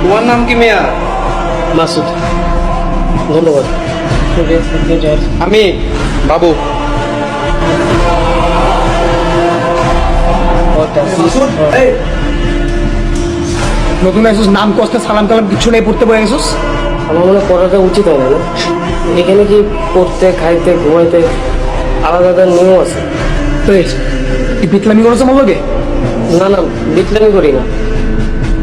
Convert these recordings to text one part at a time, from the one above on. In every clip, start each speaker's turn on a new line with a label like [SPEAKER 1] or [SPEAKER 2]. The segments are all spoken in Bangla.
[SPEAKER 1] তোমার নাম কি মেয়া?
[SPEAKER 2] মাসুদ। ধন্যবাদ।
[SPEAKER 1] আমি বাবু।
[SPEAKER 3] নতুন আসছিস নাম কষ্ট সালাম টালাম কিছু নেই পড়তে বয়ে গেছিস?
[SPEAKER 2] আমার মনে হয় পড়াটা উচিত হবে না। এখানে কি পড়তে খাইতে ঘুমাইতে আলাদা আলাদা নিয়ম আছে?
[SPEAKER 3] তো বিতলামি করেছে আমার লোকে
[SPEAKER 2] না না বিটলামি করি না।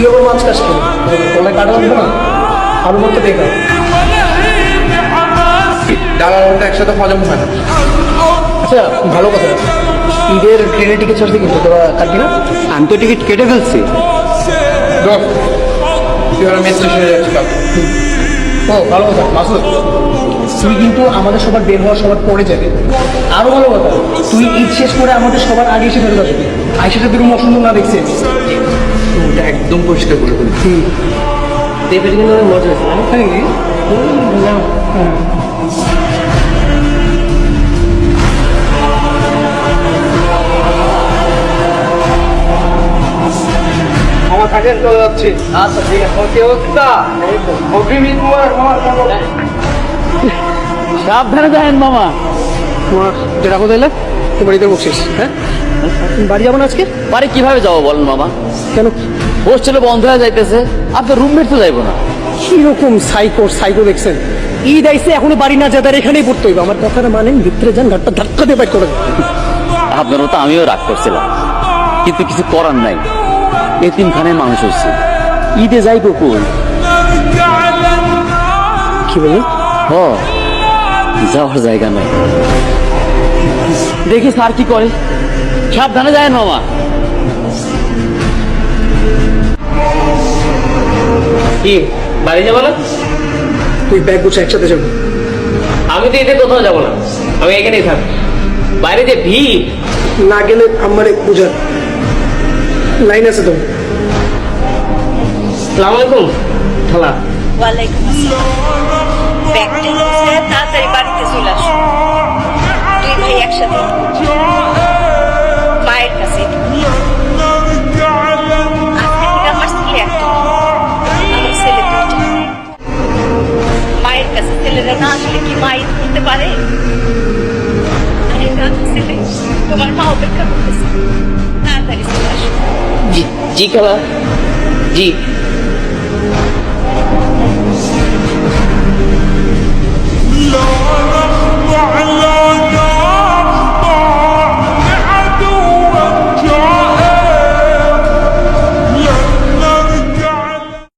[SPEAKER 3] কি হলো মাছ চাষ করে কলে কাটা হবে না? আলু করতে বেকার
[SPEAKER 1] ডালার মধ্যে একসাথে হজম হয় না।
[SPEAKER 3] আচ্ছা ভালো কথা। ঈদের ট্রেনের টিকিট ছাড়ছে কিন্তু তোরা কাটবি না?
[SPEAKER 1] আমি তো টিকিট কেটে ফেলছি।
[SPEAKER 3] ও ভালো কথা মাসুদ। তুই কিন্তু আমাদের সবার বের হওয়ার সবার পড়ে যাবে। আরও ভালো কথা তুই ঈদ শেষ করে আমাদের সবার আগে এসে ফেরত আসবি। আইসাটা বেরোম অসুন্দর না দেখছি?
[SPEAKER 1] ওটা একদম পরিষ্কার করে ফেলি
[SPEAKER 2] দেবের কিন্তু অনেক মজা হয়েছে
[SPEAKER 3] হ্যাঁ।
[SPEAKER 1] আমার থাকেন চলে যাচ্ছি। আচ্ছা ঠিক আছে।
[SPEAKER 2] সাবধানে যাবেন মামা।
[SPEAKER 3] তোমার যেটা কোথায় বাড়িতে বসিস হ্যাঁ? বাড়ি যাব না আজকে?
[SPEAKER 4] বাড়ি কীভাবে যাব বলেন মামা
[SPEAKER 3] কেন?
[SPEAKER 4] হোস্টেলে বন্ধ হয়ে যাইতেছে আপনার রুমমেট তো যাইবো না।
[SPEAKER 3] কীরকম সাইকো সাইকো দেখছেন? ঈদ আইসে এখনও বাড়ি না যাদের এখানেই পড়তে হইব। আমার কথাটা মানেন ভিতরে যান ঘাটটা ধাক্কা দিয়ে বাইক করেন।
[SPEAKER 4] আপনার তো আমিও রাগ করছিলাম কিন্তু কিছু করার নাই। এতিমখানে মানুষ হয়েছে। ঈদে
[SPEAKER 5] যাই কুকুর
[SPEAKER 3] কি বলে
[SPEAKER 4] হ যাওয়ার জায়গা নাই। দেখি স্যার কি করে। সাবধানে যায় না মামা
[SPEAKER 2] কি বাড়ি যাব না?
[SPEAKER 3] তুই ব্যাগ গুছে একসাথে যাব।
[SPEAKER 2] আমি তো এতে কোথাও যাব না। আমি এখানেই থাক। বাইরে যে ভিড়।
[SPEAKER 3] না গেলে আমার বুঝার। লাইন আছে তো।
[SPEAKER 2] সালাম আলাইকুম। খালা
[SPEAKER 6] ওয়ালাইকুম আসসালাম। না আসলে কি মা ঈদ করতে পারে? তোমার মা অপেক্ষা করতেছে। তাড়াতাড়ি
[SPEAKER 2] জি জি, খালা। জি।